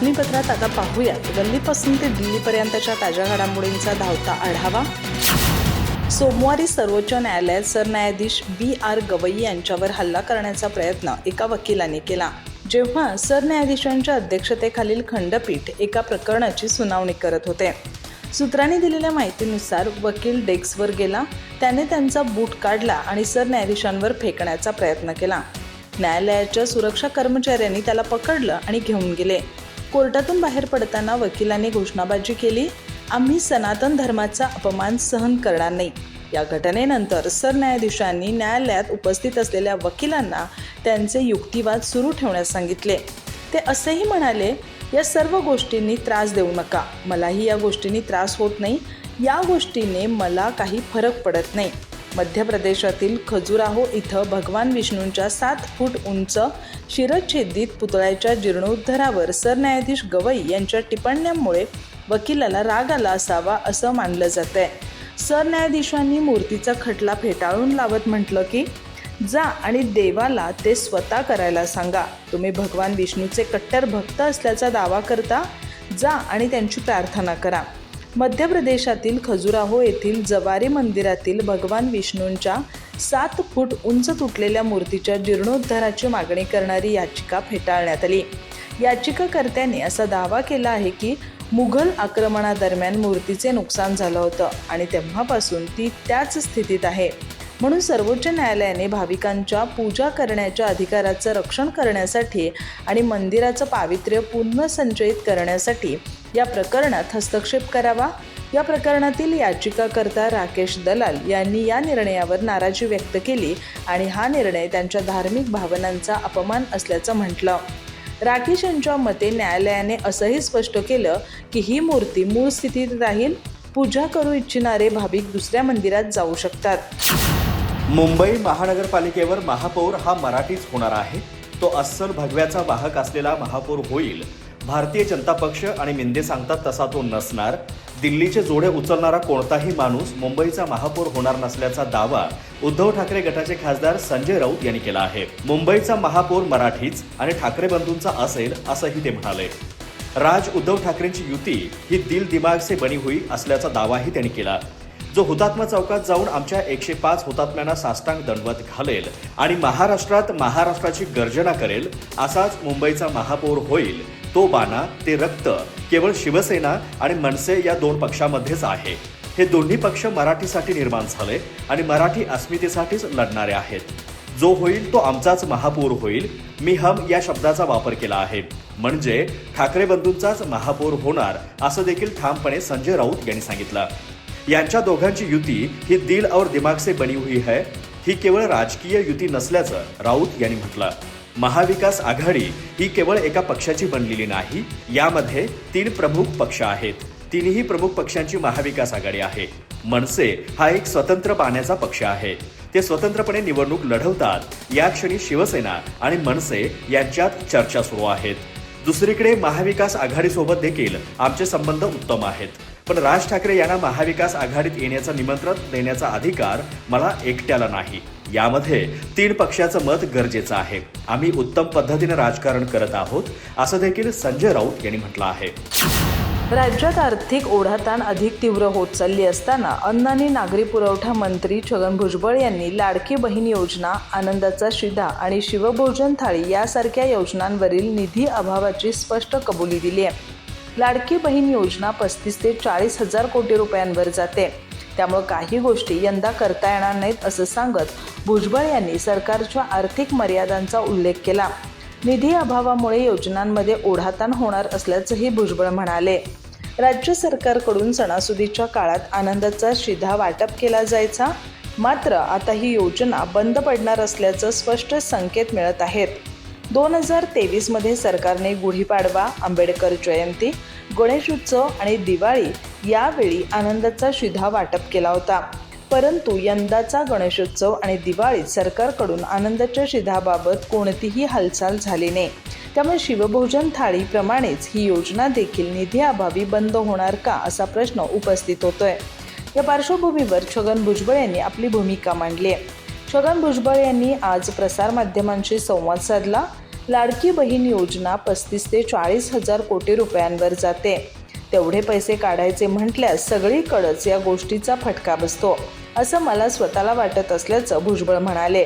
बातमीपत्रात आता पाहूयात. गल्लीपासून ते दिल्लीपर्यंतच्या ताज्या घडामोडींचा धावता आढावा. सोमवारी सर्वोच्च न्यायालयात सरन्यायाधीश बी आर गवई यांच्यावर हल्ला करण्याचा प्रयत्न एका वकिलाने केला. जेव्हा सरन्यायाधीशांच्या अध्यक्षतेखालील खंडपीठ एका प्रकरणाची सुनावणी करत होते. सूत्रांनी दिलेल्या माहितीनुसार वकील डेस्कवर गेला त्याने त्यांचा बूट काढला आणि सरन्यायाधीशांवर फेकण्याचा प्रयत्न केला. न्यायालयाच्या सुरक्षा कर्मचाऱ्यांनी त्याला पकडलं आणि घेऊन गेले. कोर्टातून बाहेर पडताना वकिलांनी घोषणाबाजी केली. आम्ही सनातन धर्माचा अपमान सहन करणार नाही. या घटनेनंतर सरन्यायाधीशांनी न्यायालयात उपस्थित असलेल्या वकिलांना त्यांचे युक्तिवाद सुरू ठेवण्यास सांगितले. ते असेही म्हणाले या सर्व गोष्टींनी त्रास देऊ नका. मलाही या गोष्टींनी त्रास होत नाही. या गोष्टीने मला काही फरक पडत नाही. मध्य प्रदेशातील खजुराहो इथं भगवान विष्णूंच्या सात फूट उंच शिरच्छेदित पुतळ्याच्या जीर्णोद्धारावर सरन्यायाधीश गवई यांच्या टिप्पण्यांमुळे वकिलाला राग आला असावा असं मानलं जात आहे सरन्यायाधीशांनी मूर्तीचा खटला फेटाळून लावत म्हटलं की जा आणि देवाला ते स्वतः करायला सांगा. तुम्ही भगवान विष्णूचे कट्टर भक्त असल्याचा दावा करता. जा आणि त्यांची प्रार्थना करा. मध्य प्रदेशातील खजुराहो येथील जवारी मंदिरातील भगवान विष्णूंच्या सात फूट उंच तुटलेल्या मूर्तीच्या जीर्णोद्धाराची मागणी करणारी याचिका फेटाळण्यात आली. याचिकाकर्त्यांनी असा दावा केला आहे की मुघल आक्रमणादरम्यान मूर्तीचे नुकसान झालं होतं आणि तेव्हापासून ती त्याच स्थितीत आहे. म्हणून सर्वोच्च न्यायालयाने भाविकांच्या पूजा करण्याच्या अधिकाराचं रक्षण करण्यासाठी आणि मंदिराचं पावित्र्य पुनर्संचयित करण्यासाठी या प्रकरणात हस्तक्षेप करावा. या प्रकरणातील याचिकाकर्ता राकेश दलाल यांनी या निर्णयावर नाराजी व्यक्त केली आणि हा निर्णय त्यांच्या धार्मिक भावनांचा अपमान असल्याचं म्हटलं. राकेश यांच्या मते न्यायालयाने असंही स्पष्ट केलं की ही मूर्ती मूळ स्थितीत राहील. पूजा करू इच्छिणारे भाविक दुसऱ्या मंदिरात जाऊ शकतात. मुंबई महानगरपालिकेवर महापौर हा मराठीच होणार आहे. तो अस्सल भगव्याचा वाहक असलेला महापौर होईल. भारतीय जनता पक्ष आणि मिंदे सांगतात तसा तो नसणार. दिल्लीचे जोडे उचलणारा कोणताही माणूस मुंबईचा महापौर होणार नसल्याचा दावा उद्धव ठाकरे गटाचे खासदार संजय राऊत यांनी केला आहे. मुंबईचा महापौर मराठीच आणि ठाकरे बंधूंचा असेल असंही ते म्हणाले. राज उद्धव ठाकरेंची युती ही दिल दिमाग से बनी हुई असल्याचा दावाही त्यांनी केला. जो हुतात्मा चौकात जाऊन आमच्या एकशे पाच हुतात्म्यांना साष्टांग दंडवत घालेल आणि महाराष्ट्रात महाराष्ट्राची गर्जना करेल असाच मुंबईचा महापौर होईल तो बाणा ते रक्त केवळ शिवसेना आणि मनसे या दोन पक्षामध्येच आहे. हे दोन्ही पक्ष मराठीसाठी निर्माण झाले आणि मराठी अस्मितेसाठीच लढणारे आहेत. जो होईल तो आमचाच महापौर होईल. मी हम या शब्दाचा वापर केला आहे. म्हणजे ठाकरे बंधूंचाच महापौर होणार असं देखील ठामपणे संजय राऊत यांनी सांगितलं. यांच्या दोघांची युती ही दिल और दिमाग से बनी हुई है. ही केवळ राजकीय युती नसल्याचं राऊत यांनी म्हटलं. महाविकास आघाडी ही केवळ एका पक्षाची बनलेली नाही यामध्ये तीन प्रमुख पक्ष आहेत. तिन्ही प्रमुख पक्षांची महाविकास आघाडी आहे. मनसे हा एक स्वतंत्र पाहण्याचा पक्ष आहे. ते स्वतंत्रपणे निवडणूक लढवतात. या क्षणी शिवसेना आणि मनसे यांच्यात चर्चा सुरू आहेत. दुसरीकडे महाविकास आघाडीसोबत देखील आमचे संबंध उत्तम आहेत. पण राज ठाकरे यांना महाविकास आघाडीत येण्याचं निमंत्रण देण्याचा अधिकार मला एकट्याला नाही. यामध्ये तीन पक्षाचं मत गरजेचं आहे. आम्ही उत्तम पद्धतीने राजकारण करत आहोत असं देखील संजय राऊत यांनी म्हटलं आहे. राज्यात आर्थिक ओढाताण अधिक तीव्र होत चालली असताना अन्न आणि नागरी पुरवठा मंत्री छगन भुजबळ यांनी लाडकी बहीण योजना आनंदाचा शिधा आणि शिवभोजन थाळी यासारख्या योजनांवरील निधी अभावाची स्पष्ट कबुली दिली आहे. लाडकी बहीण योजना पस्तीस ते चाळीस हजार कोटी रुपयांवर जाते. त्यामुळे काही गोष्टी यंदा करता येणार नाहीत असं सांगत भुजबळ यांनी सरकारच्या आर्थिक मर्यादांचा उल्लेख केला. निधी अभावामुळे योजनांमध्ये ओढाताण होणार असल्याचंही भुजबळ म्हणाले. राज्य सरकारकडून सणासुदीच्या काळात आनंदाचा शिधा वाटप केला जायचा. मात्र आता ही योजना बंद पडणार असल्याचं स्पष्ट संकेत मिळत आहेत. दोन हजार तेवीसमध्ये सरकारने गुढीपाडवा आंबेडकर जयंती गणेश उत्सव आणि दिवाळी यावेळी आनंदाचा शिधा वाटप केला होता. परंतु यंदाचा गणेशोत्सव आणि दिवाळीत सरकारकडून आनंदाच्या शिधाबाबत कोणतीही हालचाल झाली नाही. त्यामुळे शिवभोजन थाळीप्रमाणेच ही योजना देखील निधीअभावी बंद होणार का असा प्रश्न उपस्थित होतोय. या पार्श्वभूमीवर छगन भुजबळ यांनी आपली भूमिका मांडली आहे. छगन भुजबळ यांनी आज प्रसारमाध्यमांशी संवाद साधला. लाडकी बहीण योजना पस्तीस ते चाळीस हजार कोटी रुपयांवर जाते. तेवढे पैसे काढायचे म्हटल्यास सगळीकडंच या गोष्टीचा फटका बसतो असं मला स्वतःला वाटत असल्याचं भुजबळ म्हणाले.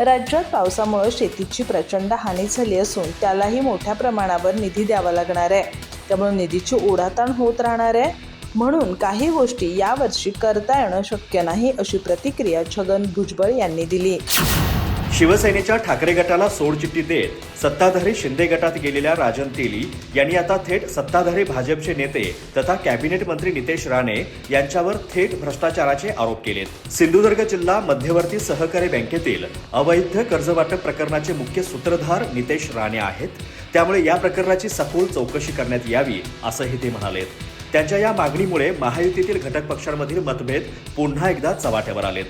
राज्यात पावसामुळे शेतीची प्रचंड हानी झाली असून त्यालाही मोठ्या प्रमाणावर निधी द्यावा लागणार आहे. त्यामुळे निधीची ओढाताण होत राहणार आहे. म्हणून काही गोष्टी यावर्षी करता येणं शक्य नाही अशी प्रतिक्रिया छगन भुजबळ यांनी दिली. शिवसेनेच्या ठाकरे गटाला सोडचिठ्ठी देत सत्ताधारी शिंदे गटात गेलेल्या राजन तेली यांनी आता थेट सत्ताधारी भाजपचे नेते तथा कॅबिनेट मंत्री नितेश राणे यांच्यावर थेट भ्रष्टाचाराचे आरोप केलेत. सिंधुदुर्ग जिल्हा मध्यवर्ती सहकारी बँकेतील अवैध कर्जवाटप प्रकरणाचे मुख्य सूत्रधार नितेश राणे आहेत. त्यामुळे या प्रकरणाची सखोल चौकशी करण्यात यावी असंही ते म्हणालेत. त्यांच्या या मागणीमुळे महायुतीतील घटक पक्षांमधील मतभेद पुन्हा एकदा चव्हाट्यावर आलेत.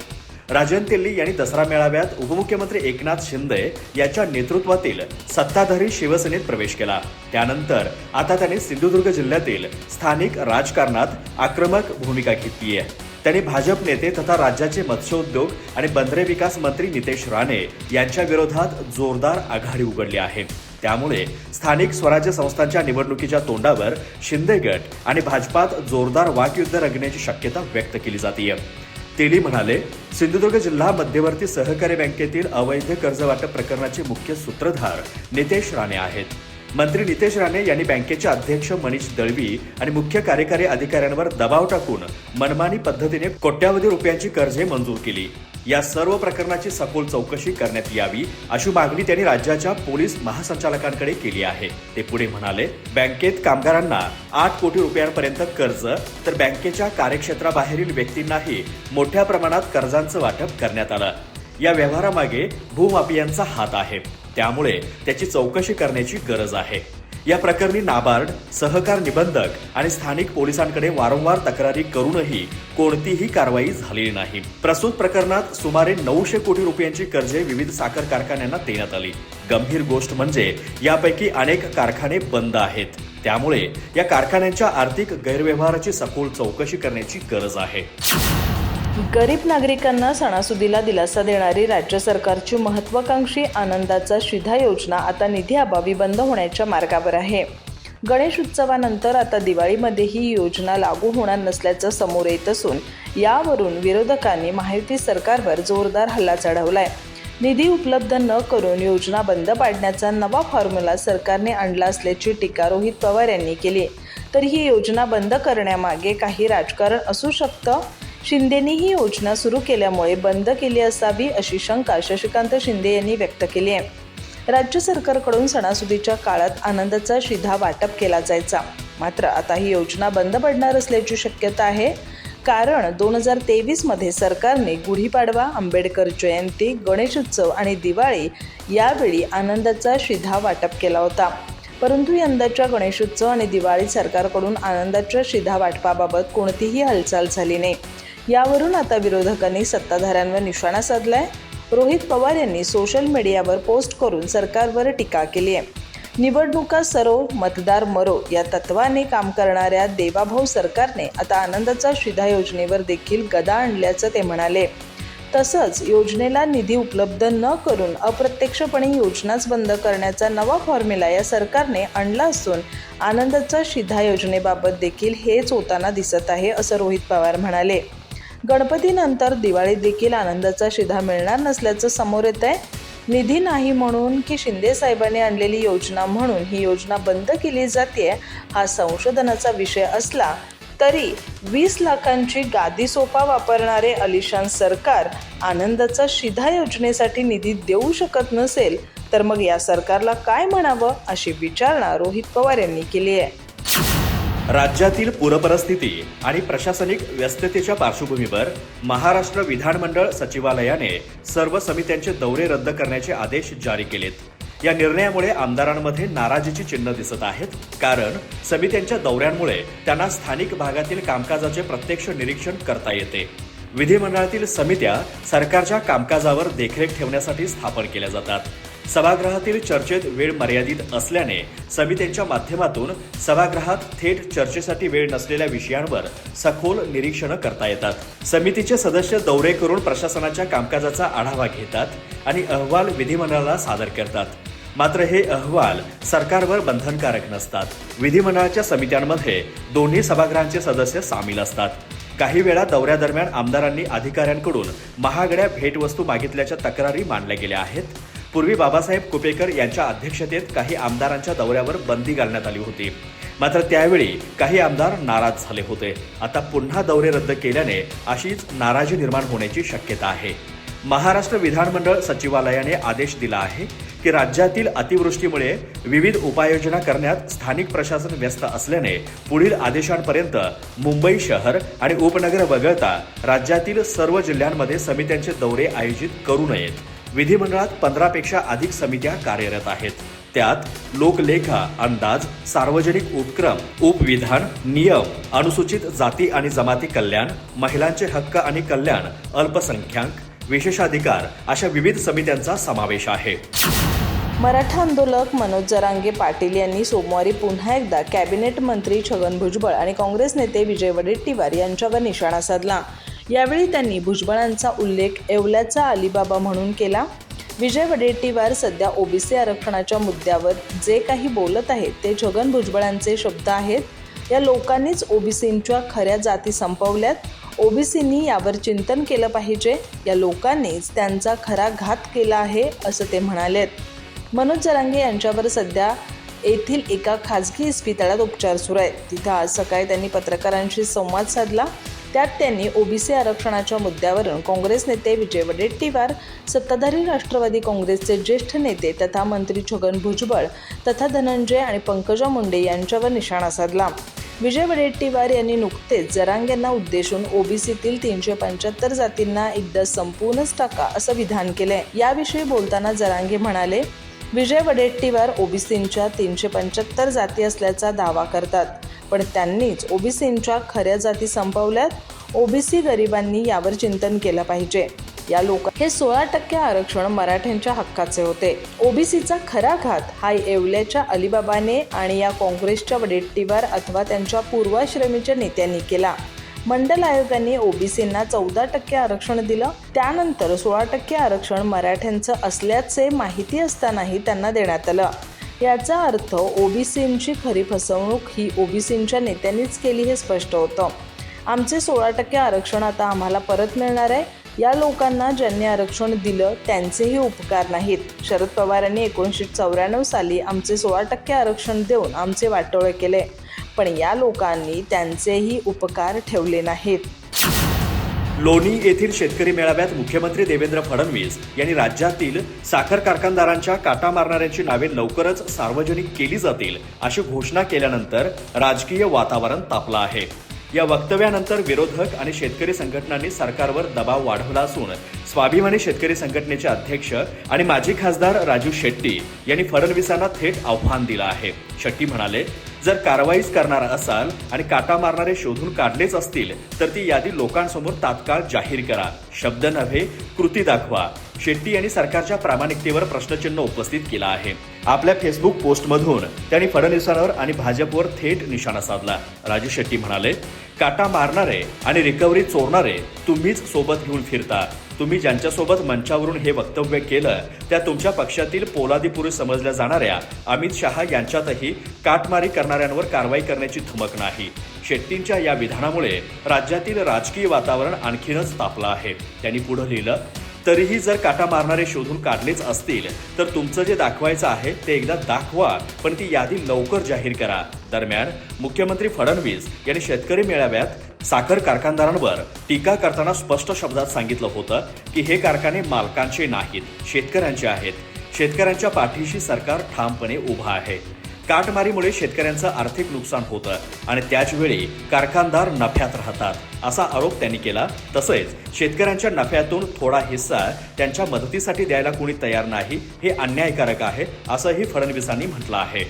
राजन तेल्ली यांनी दसरा मेळाव्यात उपमुख्यमंत्री एकनाथ शिंदे यांच्या नेतृत्वातील सत्ताधारी शिवसेनेत प्रवेश केला. त्यानंतर आता त्यांनी सिंधुदुर्ग जिल्ह्यातील स्थानिक राजकारणात आक्रमक भूमिका घेतली आहे. त्यांनी भाजप नेते तथा राज्याचे मत्स्योद्योग आणि बंदरे विकास मंत्री नितेश राणे यांच्या विरोधात जोरदार आघाडी उघडली आहे. त्यामुळे स्थानिक स्वराज्य संस्थांच्या निवडणुकीच्या तोंडावर शिंदे गट आणि भाजपात जोरदार वाकयुद्ध रंगण्याची शक्यता व्यक्त केली जाते तेली म्हणाले सिंधुदुर्ग जिल्हा मध्यवर्ती सहकारी बँकेतील अवैध कर्ज वाटप प्रकरणाचे मुख्य सूत्रधार नितेश राणे आहेत. मंत्री नितेश राणे यांनी बँकेचे अध्यक्ष मनीष दळवी आणि मुख्य कार्यकारी अधिकाऱ्यांवर दबाव टाकून मनमानी पद्धतीने कोट्यावधी रुपयांची कर्जे मंजूर केली. या सर्व प्रकरणाची सखोल चौकशी करण्यात यावी अशी मागणी त्यांनी राज्याच्या पोलीस महासंचालकांकडे केली आहे. ते पुढे म्हणाले बँकेत कामगारांना आठ कोटी रुपयांपर्यंत कर्ज तर बँकेच्या कार्यक्षेत्राबाहेरील व्यक्तींनाही मोठ्या प्रमाणात कर्जांचं वाटप करण्यात आलं. या व्यवहारामागे भूमाफियांचा हात आहे. त्यामुळे त्याची चौकशी करण्याची गरज आहे. या प्रकरणी नाबार्ड सहकार निबंधक आणि स्थानिक पोलिसांकडे वारंवार तक्रारी करूनही कोणतीही कारवाई झालेली नाही. प्रस्तुत प्रकरणात सुमारे नऊशे कोटी रुपयांची कर्जे विविध साखर कारखान्यांना देण्यात आली. गंभीर गोष्ट म्हणजे यापैकी अनेक कारखाने बंद आहेत. त्यामुळे या कारखान्यांच्या आर्थिक गैरव्यवहाराची सखोल चौकशी करण्याची गरज आहे. गरीब नागरिकांना सणासुदीला दिलासा देणारी राज्य सरकारची महत्वाकांक्षी आनंदाचा शिधा योजना आता निधी अभावी बंद होण्याच्या मार्गावर आहे. गणेश उत्सवानंतर आता दिवाळीमध्ये ही योजना लागू होणार नसल्याचं समोर येत असून यावरून विरोधकांनी महायुती सरकारवर जोरदार हल्ला चढवलाय. निधी उपलब्ध न करून योजना बंद पाडण्याचा नवा फॉर्म्युला सरकारने आणला असल्याची टीका रोहित पवार यांनी केली. तर ही योजना बंद करण्यामागे काही राजकारण असू शकतं? शिंदेनी ही योजना सुरू केल्यामुळे बंद केली असावी अशी शंका शशिकांत शिंदे यांनी व्यक्त केली आहे. राज्य सरकारकडून सणासुदीच्या काळात आनंदाचा शिधा वाटप केला जायचा. मात्र आता ही योजना बंद पडणार असल्याची शक्यता आहे. कारण दोन हजार तेवीसमध्ये सरकारने गुढीपाडवा आंबेडकर जयंती गणेशोत्सव आणि दिवाळी यावेळी आनंदाचा शिधा वाटप केला होता. परंतु यंदाच्या गणेशोत्सव आणि दिवाळी सरकारकडून आनंदाच्या शिधा वाटपाबाबत कोणतीही हालचाल झाली नाही. यावरून आता विरोधकांनी सत्ताधाऱ्यांवर निशाणा साधलाय. रोहित पवार यांनी सोशल मीडियावर पोस्ट करून सरकारवर टीका केली आहे. निवडणुका सरो मतदार मरो या तत्वाने काम करणाऱ्या देवाभाऊ सरकारने आता आनंदाचा शिधा योजनेवर देखील गदा आणल्याचं ते म्हणाले. तसंच योजनेला निधी उपलब्ध न करून अप्रत्यक्षपणे योजनाच बंद करण्याचा नवा फॉर्म्युला या सरकारने आणला असून आनंदाचा शिधा योजनेबाबत देखील हेच होताना दिसत आहे असं रोहित पवार म्हणाले. गणपतीनंतर दिवाळीत देखील आनंदाचा शिधा मिळणार नसल्याचं समोर येत आहे निधी नाही म्हणून की शिंदे साहेबांनी आणलेली योजना म्हणून ही योजना बंद केली जाते हा संशोधनाचा विषय असला तरी वीस लाखांची गादी सोपा वापरणारे अलिशान सरकार आनंदाचा शिधा योजनेसाठी निधी देऊ शकत नसेल तर मग या सरकारला काय म्हणावं अशी विचारणा रोहित पवार यांनी केली आहे. राज्यातील पूरपरिस्थिती आणि प्रशासनिक व्यस्ततेच्या पार्श्वभूमीवर महाराष्ट्र विधानमंडळ सचिवालयाने सर्व समित्यांचे दौरे रद्द करण्याचे आदेश जारी केलेत. या निर्णयामुळे आमदारांमध्ये नाराजीची चिन्ह दिसत आहेत. कारण समित्यांच्या दौऱ्यांमुळे त्यांना स्थानिक भागातील कामकाजाचे प्रत्यक्ष निरीक्षण करता येते. विधिमंडळातील समित्या सरकारच्या कामकाजावर देखरेख ठेवण्यासाठी स्थापन केल्या जातात. सभागृहातील चर्चेत वेळ मर्यादित असल्याने समित्यांच्या माध्यमातून सभागृहात थेट चर्चेसाठी वेळ नसलेल्या विषयांवर सखोल निरीक्षणं करता येतात. समितीचे सदस्य दौरे करून प्रशासनाच्या कामकाजाचा आढावा घेतात आणि अहवाल विधिमंडळाला सादर करतात. मात्र हे अहवाल सरकारवर बंधनकारक नसतात. विधिमंडळाच्या समित्यांमध्ये दोन्ही सभागृहांचे सदस्य सामील असतात. काही वेळा दौऱ्यादरम्यान आमदारांनी अधिकाऱ्यांकडून महागड्या भेटवस्तू मागितल्याच्या तक्रारी मांडल्या गेल्या आहेत. पूर्वी बाबासाहेब कुपेकर यांच्या अध्यक्षतेत काही आमदारांच्या दौऱ्यावर बंदी घालण्यात आली होती. मात्र त्यावेळी काही आमदार नाराज झाले होते. आता पुन्हा दौरे रद्द केल्याने अशीच नाराजी निर्माण होण्याची शक्यता आहे. महाराष्ट्र विधानमंडळ सचिवालयाने आदेश दिला आहे की राज्यातील अतिवृष्टीमुळे विविध उपाययोजना करण्यात स्थानिक प्रशासन व्यस्त असल्याने पुढील आदेशांपर्यंत मुंबई शहर आणि उपनगर वगळता राज्यातील सर्व जिल्ह्यांमध्ये समित्यांचे दौरे आयोजित करू नयेत. विधिमंडळात पंधरापेक्षा अधिक समित्या कार्यरत आहेत. त्यात लोकलेखा अंदाज सार्वजनिक उपक्रम उपविधान नियम अनुसूचित जाती आणि जमाती कल्याण महिलांचे हक्क आणि कल्याण अल्पसंख्याक विशेषाधिकार अशा विविध समित्यांचा समावेश आहे. मराठा आंदोलक मनोज जरांगे पाटील यांनी सोमवारी पुन्हा एकदा कॅबिनेट मंत्री छगन भुजबळ आणि काँग्रेस नेते विजय वडेट्टीवार यांच्यावर निशाणा साधला. यावेळी त्यांनी भुजबळांचा उल्लेख येवल्याचा अलिबाबा म्हणून केला. विजय वडेट्टीवार सध्या ओबीसी आरक्षणाच्या मुद्द्यावर जे काही बोलत आहेत ते छगन भुजबळांचे शब्द आहेत. या लोकांनीच ओबीसींच्या खऱ्या जाती संपवल्यात. ओबीसींनी यावर चिंतन केलं पाहिजे. या लोकांनीच त्यांचा खरा घात केला आहे असं ते म्हणालेत. मनोज जरांगे यांच्यावर सध्या येथील एका खाजगी इस्पितळात उपचार सुरू आहेत. तिथं आज सकाळी त्यांनी पत्रकारांशी संवाद साधला. त्यात त्यांनी ओबीसी आरक्षणाच्या मुद्द्यावरून काँग्रेस नेते विजय वडेट्टीवार सत्ताधारी राष्ट्रवादी काँग्रेसचे ज्येष्ठ नेते तथा मंत्री छगन भुजबळ तथा धनंजय आणि पंकजा मुंडे यांच्यावर निशाणा साधला. विजय वडेट्टीवार यांनी नुकतेच जरांग यांना उद्देशून ओबीसीतील तीनशे पंच्याहत्तर जातींना एकदा संपूर्णच टाका असं विधान केलंय. याविषयी बोलताना जरांगे म्हणाले विजय वडेट्टीवार ओबीसींच्या तीनशे पंच्याहत्तर जाती असल्याचा दावा करतात. पण त्यांनीच ओबीसींच्या खऱ्या जाती संपवल्यात. ओबीसी गरिबांनी यावर चिंतन केलं पाहिजे. या लोक हे सोळा टक्के आरक्षण मराठ्यांच्या हक्काचे होते. ओबीसीचा खरा घात हा येवल्याच्या अलिबाबाने आणि या काँग्रेसच्या वडेट्टीवार अथवा त्यांच्या पूर्वाश्रमीच्या नेत्यांनी केला. मंडल आयोगाने ओबीसींना चौदा टक्के आरक्षण दिलं. त्यानंतर सोळा टक्के आरक्षण मराठ्यांचं असल्याचे माहिती असतानाही त्यांना देण्यात आलं. याचा अर्थ ओबीसींची खरी फसवणूक ही ओबीसींच्या नेत्यांनीच केली हे स्पष्ट होतं. आमचे सोळा टक्के आरक्षण आता आम्हाला परत मिळणार आहे. या लोकांना ज्यांनी आरक्षण दिलं त्यांचेही उपकार नाहीत. शरद पवारांनी एकोणीसशे चौऱ्याण्णव साली आमचे सोळा टक्के आरक्षण देऊन आमचे वाटोळे केले. पण या लोकांनी त्यांचेही उपकार ठेवले नाहीत. लोणी येथील शेतकरी मेळाव्यात मुख्यमंत्री देवेंद्र फडणवीस यांनी राज्यातील साखर कारखानदारांच्या काटा मारणाऱ्यांची नावे लवकरच सार्वजनिक केली जातील अशी घोषणा केल्यानंतर राजकीय वातावरण तापलं आहे. या वक्तव्यानंतर विरोधक आणि शेतकरी संघटनांनी सरकारवर दबाव वाढवला असून स्वाभिमानी शेतकरी संघटनेचे अध्यक्ष आणि माजी खासदार राजू शेट्टी यांनी फडणवीसांना थेट आव्हान दिलं आहे. शेट्टी म्हणाले जर कारवाईच करणार असाल आणि काटा मारणारे शोधून काढलेच असतील तर ती यादी लोकांसमोर तात्काळ जाहीर करा. शब्द नव्हे कृती दाखवा. शेट्टी यांनी सरकारच्या प्रामाणिकतेवर प्रश्नचिन्ह उपस्थित केला आहे. आपल्या फेसबुक पोस्टमधून त्यांनी फडणवीसांवर आणि भाजपवर थेट निशाणा साधला. राजू शेट्टी म्हणाले काटा मारणारे आणि रिकव्हरी चोरणारे तुम्हीच सोबत घेऊन फिरता. तुम्ही ज्यांच्यासोबत मंचावरून हे वक्तव्य केलं त्या तुमच्या पक्षातील पोलादीपुरी समजल्या जाणाऱ्या अमित शहा यांच्यातही काटमारी करणाऱ्यांवर कारवाई करण्याची धमक नाही. शेट्टींच्या या विधानामुळे राज्यातील राजकीय वातावरण आणखीनच तापलं आहे. त्यांनी पुढे लिहिलं तरीही जर काटा मारणारे शोधून काढलेच असतील तर तुमचं जे दाखवायचं आहे ते एकदा दाखवा पण ती यादी लवकर जाहीर करा. दरम्यान मुख्यमंत्री फडणवीस यांनी शेतकरी मेळाव्यात साखर कारखानदारांवर टीका करताना स्पष्ट शब्दात सांगितलं होतं की हे कारखाने मालकांचे नाहीत शेतकऱ्यांचे आहेत. शेतकऱ्यांच्या पाठीशी सरकार ठामपणे उभा आहे. काटमारीमुळे शेतकऱ्यांचं आर्थिक नुकसान होतं आणि त्याच वेळी कारखानदार नफ्यात राहतात असा आरोप त्यांनी केला. तसेच शेतकऱ्यांच्या नफ्यातून थोडा हिस्सा त्यांच्या मदतीसाठी द्यायला कोणी तयार नाही हे अन्यायकारक आहे असंही फडणवीसांनी म्हटलं आहे.